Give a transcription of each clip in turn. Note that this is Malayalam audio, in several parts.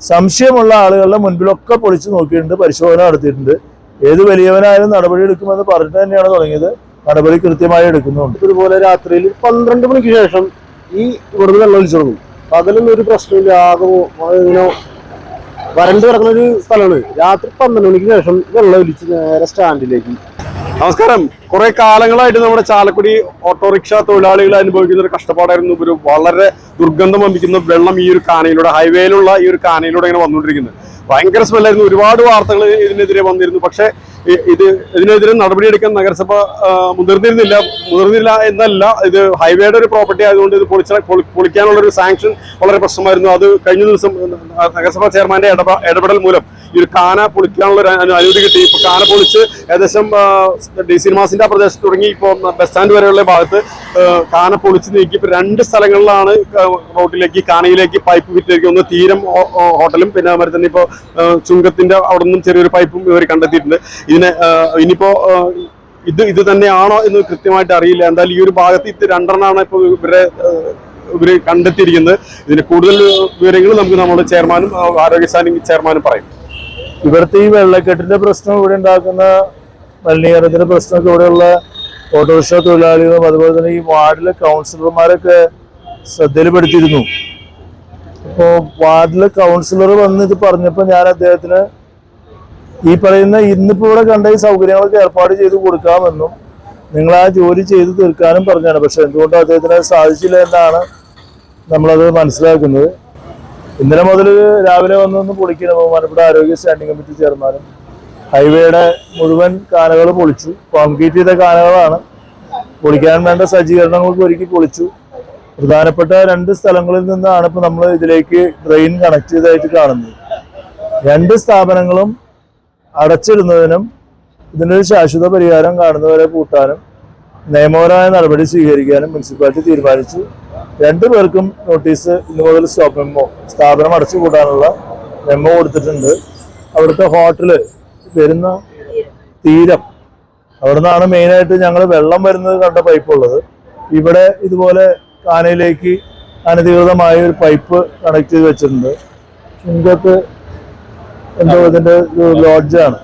സംശയമുള്ള ആളുകളുടെ മുൻപിലൊക്കെ പൊളിച്ചു നോക്കിയിട്ടുണ്ട് പരിശോധന നടത്തിയിട്ടുണ്ട്. ഏത് വലിയവനായാലും നടപടി എടുക്കുമെന്ന് പറഞ്ഞിട്ട് തന്നെയാണ് തുടങ്ങിയത്. നടപടി കൃത്യമായി എടുക്കുന്നുണ്ട്. ഇതുപോലെ രാത്രിയിൽ പന്ത്രണ്ട് മണിക്ക് ശേഷം ഈ ഇവിടുന്ന് വെള്ളം തുടങ്ങും പകലൊന്നും ഒരു പ്രശ്നമില്ല. ആകെ വരണ്ട് കിടക്കുന്ന ഒരു സ്ഥലമാണ്. രാത്രി പന്ത്രണ്ട് മണിക്ക് ശേഷം വെള്ളം ഒലിച്ച് നേരെ സ്റ്റാൻഡിലേക്ക് നമസ്കാരം. കുറെ കാലങ്ങളായിട്ട് നമ്മുടെ ചാലക്കുടി ഓട്ടോറിക്ഷ തൊഴിലാളികൾ അനുഭവിക്കുന്ന ഒരു കഷ്ടപ്പാടായിരുന്നു. ഒരു വളരെ ദുർഗന്ധം വമ്പിക്കുന്ന വെള്ളം ഈ ഒരു കാനയിലൂടെ ഹൈവേയിലുള്ള ഈ ഒരു കാനയിലൂടെ ഇങ്ങനെ വന്നുകൊണ്ടിരിക്കുന്നത് ഭയങ്കര സ്മെല്ലായിരുന്നു. ഒരുപാട് വാർത്തകൾ ഇതിനെതിരെ വന്നിരുന്നു. പക്ഷേ ഇത് ഇതിനെതിരെ നടപടിയെടുക്കാൻ നഗരസഭ മുതിർന്നിരുന്നില്ല. മുതിർന്നില്ല എന്നല്ല. ഇത് ഹൈവേയുടെ ഒരു പ്രോപ്പർട്ടി ആയതുകൊണ്ട് ഇത് പൊളിച്ച പൊളിക്കാനുള്ള ഒരു സാങ്ഷൻ വളരെ പ്രശ്നമായിരുന്നു. അത് കഴിഞ്ഞ ദിവസം നഗരസഭാ ചെയർമാന്റെ ഇടപെടൽ മൂലം. ഈ ഒരു കാന പൊളിക്കാനുള്ള ഒരു അനുമതി കിട്ടി. ഇപ്പൊ കാന പൊളിച്ച് ഏകദേശം ഡി സിനിമാസിന്റെ ആ പ്രദേശത്ത് തുടങ്ങി. ഇപ്പോൾ ബസ് സ്റ്റാൻഡ് വരെയുള്ള ഭാഗത്ത് കാന പൊളിച്ച് നീക്കി. ഇപ്പൊ രണ്ട് സ്ഥലങ്ങളിലാണ് റോട്ടിലേക്ക് കാനയിലേക്ക് പൈപ്പ് വിറ്റിലേക്ക് ഒന്ന് തീരം ഹോട്ടലും പിന്നെ അതുപോലെ തന്നെ ഇപ്പോൾ ചുങ്കത്തിന്റെ അവിടെ നിന്നും ചെറിയൊരു പൈപ്പും ഇവർ കണ്ടെത്തിയിട്ടുണ്ട്. ഇതിനെ ഇനിയിപ്പോ ഇത് ഇത് തന്നെയാണോ എന്ന് കൃത്യമായിട്ട് അറിയില്ല. എന്തായാലും ഈ ഒരു ഭാഗത്ത് ഇത് രണ്ടെണ്ണമാണ് ഇപ്പോൾ ഇവരെ ഇവർ കണ്ടെത്തിയിരിക്കുന്നത്. ഇതിന് കൂടുതൽ വിവരങ്ങൾ നമുക്ക് നമ്മുടെ ചെയർമാനും ആരോഗ്യ സ്റ്റാൻഡിംഗ് ചെയർമാനും പറയും. ഇവിടുത്തെ ഈ വെള്ളക്കെട്ടിന്റെ പ്രശ്നം ഇവിടെ ഉണ്ടാക്കുന്ന മലിനീകരണത്തിന്റെ പ്രശ്നമൊക്കെ ഇവിടെയുള്ള ഓട്ടോറിക്ഷ തൊഴിലാളികളും അതുപോലെ തന്നെ ഈ വാർഡിലെ കൗൺസിലർമാരൊക്കെ ശ്രദ്ധയിൽപ്പെടുത്തിയിരുന്നു. അപ്പോൾ വാർഡിലെ കൗൺസിലർ വന്ന് ഇത് പറഞ്ഞപ്പോൾ ഞാൻ അദ്ദേഹത്തിന് ഈ പറയുന്ന ഇന്നിപ്പോ ഇവിടെ കണ്ട ഈ സൗകര്യങ്ങളൊക്കെ ഏർപ്പാട് ചെയ്ത് കൊടുക്കാമെന്നും നിങ്ങൾ ആ ജോലി ചെയ്ത് തീർക്കാനും പറഞ്ഞാണ്. പക്ഷെ എന്തുകൊണ്ടും അദ്ദേഹത്തിന് സാധിച്ചില്ല എന്നാണ് നമ്മളത് മനസ്സിലാക്കുന്നത്. ഇന്നലെ മുതൽ രാവിലെ വന്നൊന്ന് പൊളിക്കുന്ന. ബഹുമാനപ്പെട്ട ആരോഗ്യ സ്റ്റാൻഡിംഗ് കമ്മിറ്റി ചെയർമാനും. ഹൈവേയുടെ മുഴുവൻ കാനകൾ പൊളിച്ചു. കോൺക്രീറ്റ് ചെയ്ത കാനകളാണ് പൊളിക്കാൻ വേണ്ട സജ്ജീകരണങ്ങൾക്ക് ഒരുക്കി പൊളിച്ചു. പ്രധാനപ്പെട്ട രണ്ട് സ്ഥലങ്ങളിൽ നിന്നാണ് ഇപ്പൊ നമ്മൾ ഇതിലേക്ക് ഡ്രെയിൻ കണക്ട് ചെയ്തതായിട്ട് കാണുന്നത്. രണ്ട് സ്ഥാപനങ്ങളും അടച്ചിടുന്നതിനും ഇതിനൊരു ശാശ്വത പരിഹാരം കാണുന്നവരെ കൂട്ടാനും നിയമപരമായ നടപടി സ്വീകരിക്കാനും മുനിസിപ്പാലിറ്റി തീരുമാനിച്ചു. രണ്ടു പേർക്കും നോട്ടീസ് ഇന്ന് മുതൽ സ്റ്റോപ്പ് മെമ്മോ സ്ഥാപനം അടച്ചു കൂട്ടാനുള്ള മെമ്മോ കൊടുത്തിട്ടുണ്ട്. അവിടുത്തെ ഹോട്ടൽ വരുന്ന തീരം അവിടെ നിന്നാണ് മെയിനായിട്ട് ഞങ്ങൾ വെള്ളം വരുന്നത് കണ്ട പൈപ്പ് ഉള്ളത്. ഇവിടെ ഇതുപോലെ കാനയിലേക്ക് അനധികൃതമായ ഒരു പൈപ്പ് കണക്ട് ചെയ്ത് വെച്ചിട്ടുണ്ട്. ചുങ്കത്ത് എന്തോ ഇതിന്റെ ലോഡ്ജാണ്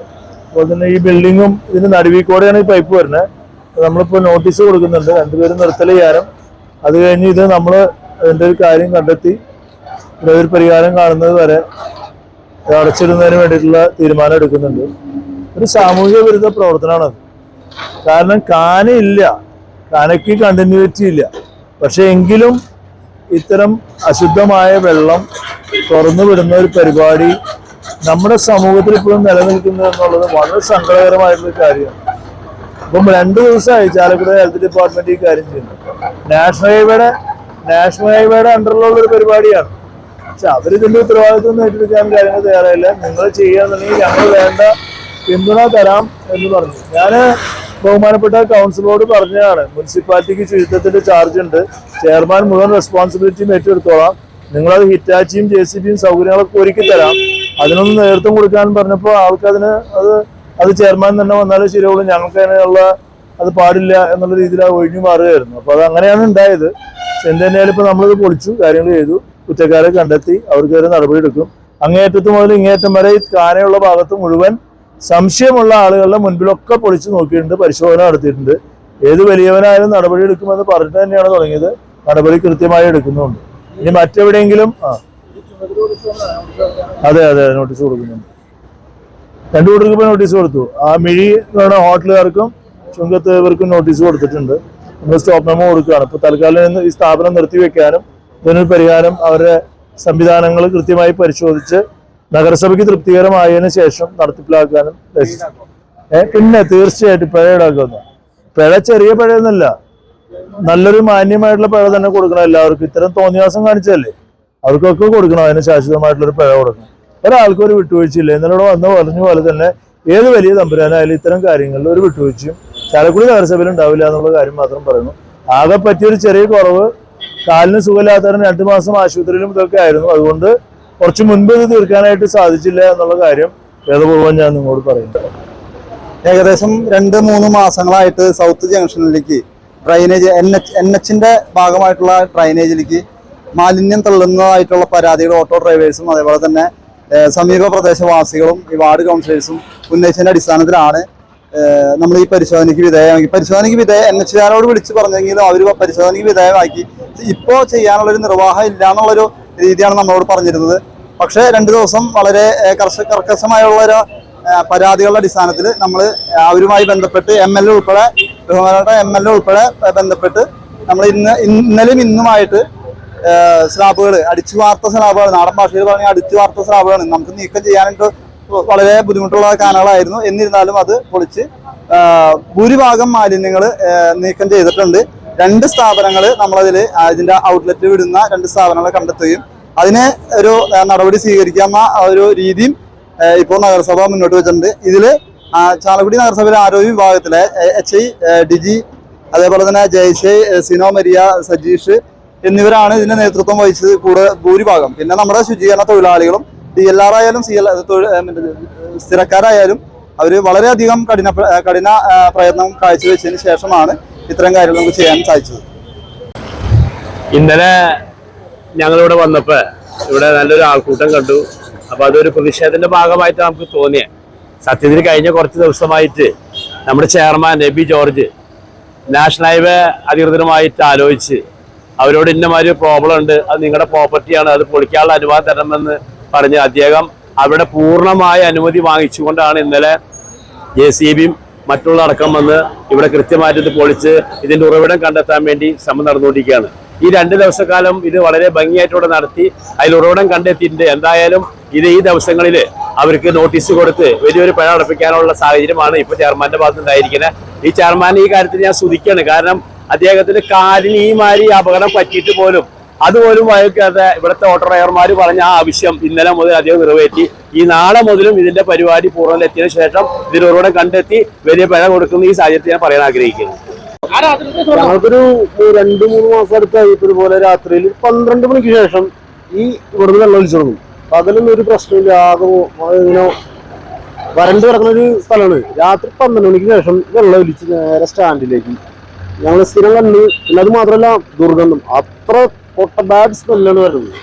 അതുപോലെ തന്നെ ഈ ബിൽഡിങ്ങും ഇതിന്റെ നടുവിൽ ഈ പൈപ്പ് വരുന്നത്. നമ്മളിപ്പോൾ നോട്ടീസ് കൊടുക്കുന്നുണ്ട്. രണ്ടുപേരും നിർത്തൽ ചെയ്യാനും അത് കഴിഞ്ഞ് ഇത് നമ്മൾ അതിന്റെ ഒരു കാര്യം കണ്ടെത്തി. ഒരു പരിഹാരം കാണുന്നത് വരെ അടച്ചിടുന്നതിന് വേണ്ടിയിട്ടുള്ള തീരുമാനം എടുക്കുന്നുണ്ട്. ഒരു സാമൂഹിക വിരുദ്ധ പ്രവർത്തനമാണത് കാരണം കാനയില്ല കാനയ്ക്ക് കണ്ടിന്യൂറ്റി ഇല്ല. പക്ഷെ എങ്കിലും ഇത്തരം അശുദ്ധമായ വെള്ളം തുറന്നു വിടുന്ന ഒരു പരിപാടി നമ്മുടെ സമൂഹത്തിൽ ഇപ്പോഴും നിലനിൽക്കുന്നു എന്നുള്ളത് വളരെ സങ്കടകരമായിട്ടുള്ള കാര്യമാണ്. ഇപ്പം രണ്ടു ദിവസമായി ചാലക്കുടി ഹെൽത്ത് ഡിപ്പാർട്ട്മെന്റ് ഈ കാര്യം ചെയ്യുന്നു. നാഷണൽ ഹൈവേയുടെ നാഷണൽ ഹൈവേയുടെ അണ്ടറിലുള്ള ഒരു പരിപാടിയാണ്. പക്ഷെ അവരിതിന്റെ ഉത്തരവാദിത്വം ഒന്നും ഏറ്റെടുക്കാൻ കാര്യങ്ങൾ തയ്യാറായില്ല. നിങ്ങൾ ചെയ്യാന്നുണ്ടെങ്കിൽ ഞങ്ങൾ വേണ്ട പിന്തുണ തരാം എന്ന് പറഞ്ഞു. ഞാൻ ബഹുമാനപ്പെട്ട കൗൺസിലോട് പറഞ്ഞതാണ് മുനിസിപ്പാലിറ്റിക്ക് ശുചിത്വത്തിന്റെ ചാർജ് ഉണ്ട്. ചെയർമാൻ മുഴുവൻ റെസ്പോൺസിബിലിറ്റിയും ഏറ്റെടുത്തോളാം. നിങ്ങളത് ഹിറ്റാച്ചിയും ജെ സി ബിയും സൗകര്യങ്ങളൊക്കെ ഒരുക്കി തരാം അതിനൊന്നും നേതൃത്വം കൊടുക്കാൻ പറഞ്ഞപ്പോൾ ആൾക്കതിന് അത് അത് ചെയർമാൻ തന്നെ വന്നാലേ ശരിയുള്ളൂ ഞങ്ങൾക്ക് അതിനുള്ള അത് പാടില്ല എന്നുള്ള രീതിയിൽ അത് ഒഴിഞ്ഞു മാറുകയായിരുന്നു. അപ്പോൾ അത് അങ്ങനെയാണ് ഉണ്ടായത്. പക്ഷെ എന്ത് തന്നെയാലും ഇപ്പൊ നമ്മളിത് പൊളിച്ചു കാര്യങ്ങൾ ചെയ്തു. കുറ്റക്കാരെ കണ്ടെത്തി അവർക്കെതിരെ നടപടി എടുക്കും. അങ്ങേയറ്റത്ത് മുതൽ ഇങ്ങേയറ്റം വരെ ഈ കാനയുള്ള ഭാഗത്ത് മുഴുവൻ സംശയമുള്ള ആളുകളുടെ മുൻപിലൊക്കെ പൊളിച്ചു നോക്കിയിട്ടുണ്ട് പരിശോധന നടത്തിയിട്ടുണ്ട്. ഏത് വലിയവനായാലും നടപടി എടുക്കുമെന്ന് പറഞ്ഞിട്ട് തന്നെയാണ് തുടങ്ങിയത്. നടപടി കൃത്യമായി എടുക്കുന്നുണ്ട്. ഇനി മറ്റെവിടെയെങ്കിലും ആ. അതെ അതെ നോട്ടീസ് കൊടുക്കുന്നുണ്ട്. രണ്ടു കൂട്ടർക്ക് ഇപ്പോൾ നോട്ടീസ് കൊടുത്തു. ആ മിഴി എന്ന് ഹോട്ടലുകാർക്കും ചുങ്കത്ത് ഇവർക്കും നോട്ടീസ് കൊടുത്തിട്ടുണ്ട്. നമ്മൾ സ്റ്റോപ്പ് മെമ്മോ കൊടുക്കുകയാണ്. ഇപ്പോൾ തൽക്കാലം ഈ സ്ഥാപനം നിർത്തിവെക്കാനും ഇതിനൊരു പരിഹാരം അവരുടെ സംവിധാനങ്ങൾ കൃത്യമായി പരിശോധിച്ച് നഗരസഭയ്ക്ക് തൃപ്തികരമായതിനു ശേഷം നടത്തിപ്പിലാക്കാനും പിന്നെ തീർച്ചയായിട്ടും പിഴ ഈടാക്കുന്നു. പിഴ ചെറിയ പിഴയൊന്നുമല്ല. നല്ലൊരു മാന്യമായിട്ടുള്ള പിഴ തന്നെ കൊടുക്കണം. എല്ലാവർക്കും ഇത്തരം തോന്നിയാസം കാണിച്ചല്ലേ അവർക്കൊക്കെ കൊടുക്കണം. അതിന് ശാശ്വതമായിട്ടുള്ളൊരു പിഴ കൊടുക്കണം. ഒരാൾക്കും ഒരു വിട്ടുവീഴ്ചയില്ല. ഇന്നലെ ഇവിടെ വന്ന പറഞ്ഞ പോലെ തന്നെ ഏത് വലിയ തമ്പുരാനായാലും ഇത്തരം കാര്യങ്ങളിൽ ഒരു വിട്ടുവീഴ്ചയും ചാലക്കുടി നഗരസഭയിൽ ഉണ്ടാവില്ല എന്നുള്ള കാര്യം മാത്രം പറയുന്നു. ആകെ പറ്റിയൊരു ചെറിയ കുറവ് കാലിന് സുഖമില്ലാത്തവരും രണ്ടു മാസം ആശുപത്രിയിലും ഇതൊക്കെ ആയിരുന്നു. അതുകൊണ്ട് കുറച്ച് മുൻപ് ഇത് തീർക്കാനായിട്ട് സാധിച്ചില്ല എന്നുള്ള കാര്യം വേദപൂർവം ഞാൻ നിങ്ങളോട് പറയുന്നു. ഏകദേശം രണ്ട് മൂന്ന് മാസങ്ങളായിട്ട് സൗത്ത് ജംഗ്ഷനിലേക്ക് ഡ്രൈനേജ് എൻ എച്ച് എൻ എച്ചിന്റെ ഭാഗമായിട്ടുള്ള ഡ്രൈനേജിലേക്ക് മാലിന്യം തള്ളുന്നതായിട്ടുള്ള പരാതികൾ ഓട്ടോ ഡ്രൈവേഴ്സും അതേപോലെ തന്നെ സമീപ പ്രദേശവാസികളും ഈ വാർഡ് കൗൺസിലേഴ്സും ഉന്നയിച്ചതിന്റെ അടിസ്ഥാനത്തിലാണ് നമ്മൾ ഈ പരിശോധനയ്ക്ക് വിധേയമാക്കി. പരിശോധനയ്ക്ക് വിധേയ എൻ എച്ച് ആരോട് വിളിച്ച് പറഞ്ഞെങ്കിലും അവർ പരിശോധനയ്ക്ക് വിധേയമാക്കി. ഇപ്പോൾ ചെയ്യാനുള്ളൊരു നിർവാഹം ഇല്ല എന്നുള്ളൊരു രീതിയാണ് നമ്മളോട് പറഞ്ഞിരുന്നത്. പക്ഷേ രണ്ട് ദിവസം വളരെ കർഷ കർക്കശമായുള്ളൊരു പരാതികളുടെ അടിസ്ഥാനത്തിൽ നമ്മൾ അവരുമായി ബന്ധപ്പെട്ട് എം എൽ എ ഉൾപ്പെടെ ബഹുമാനപ്പെട്ട എം എൽ എ ഉൾപ്പെടെ ബന്ധപ്പെട്ട് നമ്മൾ ഇന്ന് ഇന്നലെയും ഇന്നുമായിട്ട് സ്ലാബുകൾ അടിച്ചു വാർത്ത സ്ലാബുകൾ നാടൻ ഭാഷയിൽ പറഞ്ഞ അടിച്ചു വാർത്ത സ്ലാബുകളാണ് നമുക്ക് നീക്കം ചെയ്യാനായിട്ട് വളരെ ബുദ്ധിമുട്ടുള്ള കാനകളായിരുന്നു എന്നിരുന്നാലും അത് പൊളിച്ച് ഭൂരിഭാഗം മാലിന്യങ്ങൾ നീക്കം ചെയ്തിട്ടുണ്ട്. രണ്ട് സ്ഥാപനങ്ങൾ നമ്മളതിൽ ഇതിന്റെ ഔട്ട്ലെറ്റ് വിടുന്ന രണ്ട് സ്ഥാപനങ്ങൾ കണ്ടെത്തുകയും അതിനെ ഒരു നടപടി സ്വീകരിക്കാവുന്ന ഒരു രീതിയും ഇപ്പോൾ നഗരസഭ മുന്നോട്ട് വെച്ചിട്ടുണ്ട്. ഇതിൽ ചാലക്കുടി നഗരസഭയിലെ ആരോഗ്യ വിഭാഗത്തിലെ എച്ച് ഐ ഡിജി അതേപോലെ തന്നെ ജയ്ഷെ സിനോ മരിയ സജീഷ് എന്നിവരാണ് ഇതിന്റെ നേതൃത്വം വഹിച്ചത് കൂടെ ഭൂരിഭാഗം. പിന്നെ നമ്മുടെ ശുചീകരണ തൊഴിലാളികളും ഡി എൽ ആർ ആയാലും സി എൽ സ്ഥിരക്കാരായാലും അവർ വളരെയധികം കഠിന കഠിന പ്രയത്നം കാഴ്ചവെച്ചതിന് ശേഷമാണ് ഇത്തരം കാര്യങ്ങൾ നമുക്ക് ചെയ്യാൻ സാധിച്ചത്. ഇന്നലെ ഞങ്ങളിവിടെ വന്നപ്പോ ഇവിടെ നല്ലൊരു ആൾക്കൂട്ടം കണ്ടു. അപ്പൊ അതൊരു പ്രതിഷേധത്തിന്റെ ഭാഗമായിട്ട് നമുക്ക് തോന്നിയ. സത്യത്തിൽ കഴിഞ്ഞ കുറച്ച് ദിവസമായിട്ട് നമ്മുടെ ചെയർമാൻ നബി ജോർജ് നാഷണൽ ഹൈവേ അധികൃതരുമായിട്ട് ആലോചിച്ച് അവരോട് ഇന്നമാതിരി പ്രോബ്ലം ഉണ്ട്. അത് നിങ്ങളുടെ പ്രോപ്പർട്ടിയാണ് അത് പൊളിക്കാനുള്ള അനുവാദം തരണമെന്ന് പറഞ്ഞ് അദ്ദേഹം അവിടെ പൂർണമായ അനുമതി വാങ്ങിച്ചുകൊണ്ടാണ് ഇന്നലെ ജെ സി ബിയും മറ്റുള്ള അടക്കം വന്ന് ഇവിടെ കൃത്യമായിട്ട് ഇത് പൊളിച്ച് ഇതിന്റെ ഉറവിടം കണ്ടെത്താൻ വേണ്ടി ശ്രമം നടന്നുകൊണ്ടിരിക്കുകയാണ്. ഈ രണ്ട് ദിവസക്കാലം ഇത് വളരെ ഭംഗിയായിട്ടൂടെ നടത്തി അതിൽ ഉറവിടം കണ്ടെത്തിയിട്ടുണ്ട്. എന്തായാലും ഇത് ഈ ദിവസങ്ങളിൽ അവർക്ക് നോട്ടീസ് കൊടുത്ത് വലിയൊരു പിഴ അടപ്പിക്കാനുള്ള സാഹചര്യമാണ് ഇപ്പൊ ചെയർമാന്റെ ഭാഗത്ത് ഉണ്ടായിരിക്കുന്നത് ഈ ചെയർമാൻ ഈ കാര്യത്തിൽ ഞാൻ സ്തുതിക്കുകയാണ് കാരണം അദ്ദേഹത്തിന്റെ കാലിന് ഈ മാതിരി അപകടം പറ്റിയിട്ട് പോലും അതുപോലും വഹിക്കാതെ ഇവിടുത്തെ ഓട്ടോ ഡ്രൈവർമാർ പറഞ്ഞ ആ ആവശ്യം ഇന്നലെ മുതൽ അദ്ദേഹം നിറവേറ്റി. ഈ നാളെ മുതലും ഇതിന്റെ പരിപാടി പൂർണത്തിയതിനു ശേഷം ഉറവിടം കണ്ടെത്തി വലിയ പിഴ കൊടുക്കുന്ന ഈ സാഹചര്യത്തിൽ ഞാൻ പറയാൻ ആഗ്രഹിക്കുന്നു. ഞങ്ങൾക്കൊരു രണ്ടു മൂന്ന് മാസം അടുത്തായി ഇതുപോലെ രാത്രിയിൽ പന്ത്രണ്ട് മണിക്ക് ശേഷം ഈ ഇവിടുന്ന് വെള്ളം ഒലിച്ചു തുടങ്ങും ഒരു പ്രശ്നമില്ല. ആകെ ഇങ്ങനെ വരണ്ട് കിടക്കുന്ന ഒരു സ്ഥലമാണ്. രാത്രി പന്ത്രണ്ട് മണിക്ക് ശേഷം വെള്ളം ഒലിച്ച് നേരെ സ്റ്റാൻഡിലേക്ക് ഞങ്ങൾ സ്ഥിരം കണ്ട് പിന്നെ അത് മാത്രമല്ല ദുർഗന്ധം. അത്ര പൊട്ട ബാഡ് സ്മെല്ലാണ് വരുന്നത്.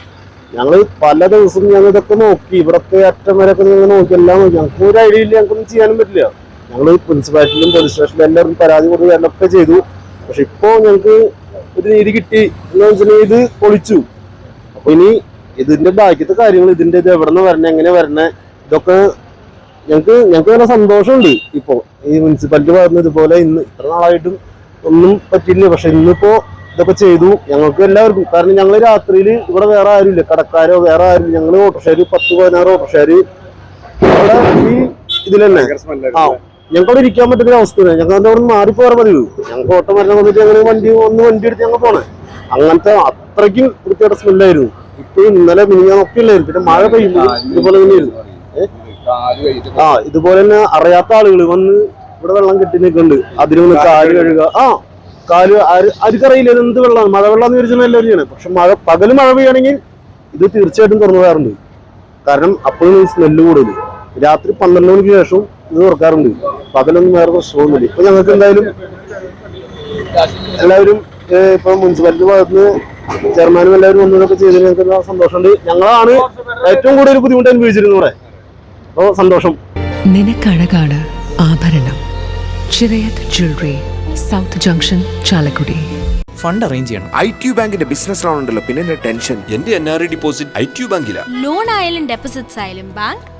ഞങ്ങൾ പല ദിവസവും ഞങ്ങൾ ഇതൊക്കെ നോക്കി. ഇവിടത്തെ അറ്റം വരെയൊക്കെ ഞങ്ങൾ നോക്കി. എല്ലാം നോക്കി. ഞങ്ങൾക്ക് ഒരു ഐഡിയ ഇല്ല. ഞങ്ങൾക്കൊന്നും ചെയ്യാനും പറ്റില്ല. ഞങ്ങൾ പ്രിൻസിപ്പാലിറ്റിയിലും പോലീസ് സ്റ്റേഷനിലും എല്ലാവരും പരാതി കൊടുത്ത് എല്ലൊക്കെ ചെയ്തു. പക്ഷെ ഇപ്പോ ഞങ്ങൾക്ക് ഒരു നീതി കിട്ടി. എന്ന് വെച്ചിട്ടുണ്ടെങ്കിൽ ഇത് പൊളിച്ചു. അപ്പൊ ഇനി ഇതിന്റെ ബാക്കിയത്തെ കാര്യങ്ങൾ ഇതിന്റെ ഇത് എവിടെ നിന്ന് വരണേ എങ്ങനെ വരണേ ഇതൊക്കെ ഞങ്ങൾക്ക് ഞങ്ങൾക്ക് നല്ല സന്തോഷമുണ്ട് ഇപ്പോ. ഈ മുനിസിപ്പാലിറ്റി ഭാഗത്ത് ഇതുപോലെ ഇന്ന് ഇത്ര നാളായിട്ടും ഒന്നും പറ്റില്ല പക്ഷെ ഇന്നിപ്പോ ഇതൊക്കെ ചെയ്തു. ഞങ്ങൾക്ക് എല്ലാവർക്കും. കാരണം ഞങ്ങൾ രാത്രിയിൽ ഇവിടെ വേറെ ആരുമില്ല. കടക്കാരോ വേറെ ആരും ഞങ്ങൾ ഓട്ടോഷാര് പത്ത് പതിനാറ് ഓട്ടോഷാര് ഇവിടെ ഈ ഇതിൽ തന്നെ ആ. ഞങ്ങൾക്ക് അവിടെ ഇരിക്കാൻ പറ്റുന്ന അവസ്ഥ ഞങ്ങൾ അവിടെ നിന്ന് പോകാൻ പതിവ് ഞങ്ങൾക്ക് ഓട്ടം വരണം വന്നിട്ട് ഞങ്ങൾ വണ്ടി ഒന്ന് വണ്ടി എടുത്ത് ഞങ്ങൾ പോണേ. അങ്ങനത്തെ അത്രയ്ക്കും വൃത്തിയുടെ സ്മെല്ലായിരുന്നു. ഇപ്പൊ ഇന്നലെ മിനിഞ്ഞാന്നൊക്കെ ഇല്ലായിരുന്നു. പിന്നെ മഴ പെയ്യുമ്പോൾ ഇതുപോലെ തന്നെയായിരുന്നു? ആ ഇതുപോലെ തന്നെ അറിയാത്ത ആളുകൾ വന്ന് ഇവിടെ വെള്ളം കെട്ടി നിൽക്കുന്നുണ്ട്. അതിന് ഒന്ന് കാൽ കഴുകുക. ആ കാൽ അരിക്കറിയില്ല ഇത് എന്ത് വെള്ളമാണ്. മഴ വെള്ളം എന്ന് വിചാരിച്ചാൽ എല്ലാവരും ചെയ്യണം. പക്ഷെ മഴ പകൽ മഴ പെയ്യുകയാണെങ്കിൽ ഇത് തീർച്ചയായിട്ടും തുറന്നു പോകാറുണ്ട് കാരണം അപ്പോഴും സ്മെല്ല് കൂടുതൽ രാത്രി പന്ത്രണ്ട് മണിക്ക് ശേഷം ഇത് തുറക്കാറുണ്ട്. പകലൊന്നും വേറെ പ്രശ്നമൊന്നുമില്ല. ഇപ്പൊ ഞങ്ങൾക്ക് എന്തായാലും എല്ലാവരും ഇപ്പൊ മുനിസിപ്പാലിറ്റി ഭാഗത്ത് ചെയർമാനും എല്ലാവരും വന്നതൊക്കെ ചെയ്തതിന് ഞങ്ങൾക്ക് സന്തോഷമുണ്ട്. ഞങ്ങളാണ് ഏറ്റവും കൂടുതൽ ബുദ്ധിമുട്ട് അനുഭവിച്ചിരുന്നു ഇവിടെ. അപ്പോൾ സന്തോഷം. നിനക്കഴകാണ് ആഭരണം. Chirayath jewellery south junction Chalakudy. Fund arrange ചെയ്യണം. ഐ ടി ബാങ്കിന്റെ ബിസിനസ് ലോൺ ഉണ്ടല്ലോ പിന്നെ ടെൻഷൻ. എന്റെ N R I deposit I T ബാങ്കില. Loan ആയാലും ഡെപ്പോസിറ്റ്സ് ആയാലും ബാങ്ക്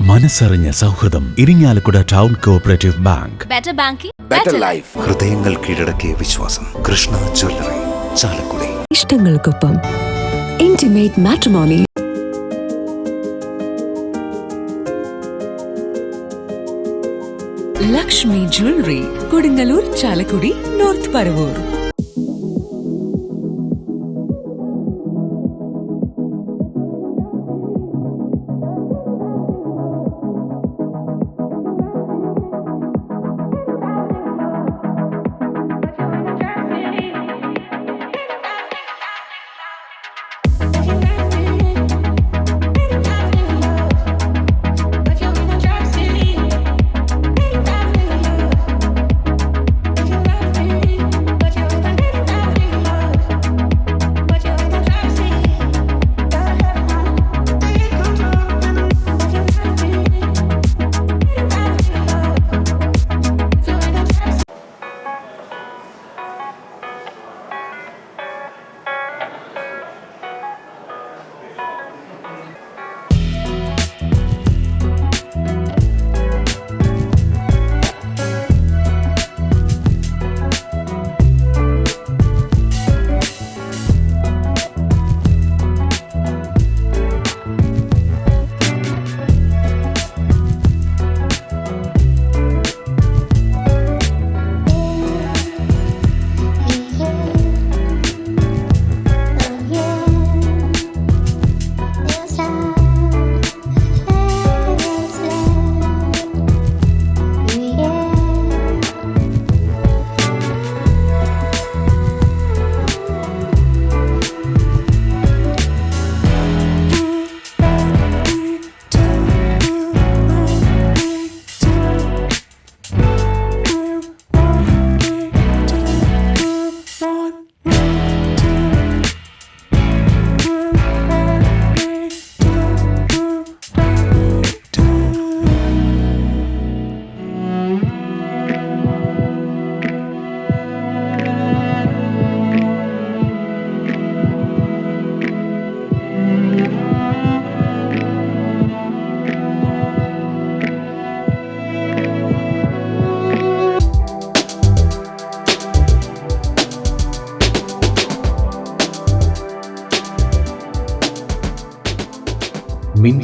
മനസ്സറിഞ്ഞ സൗഹൃദം Irinjalakuda town cooperative bank better banking better life ഹൃദയങ്ങൾ കീഴടക്കിയ വിശ്വാസം. Krishna jewellery Chalakudy. ഇഷ്ടങ്ങൾക്കൊപ്പം. Intimate matrimony Lakshmi jewellery Kodungallur Chalakudy north Paravur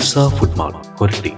മിൻസ food mart Koratty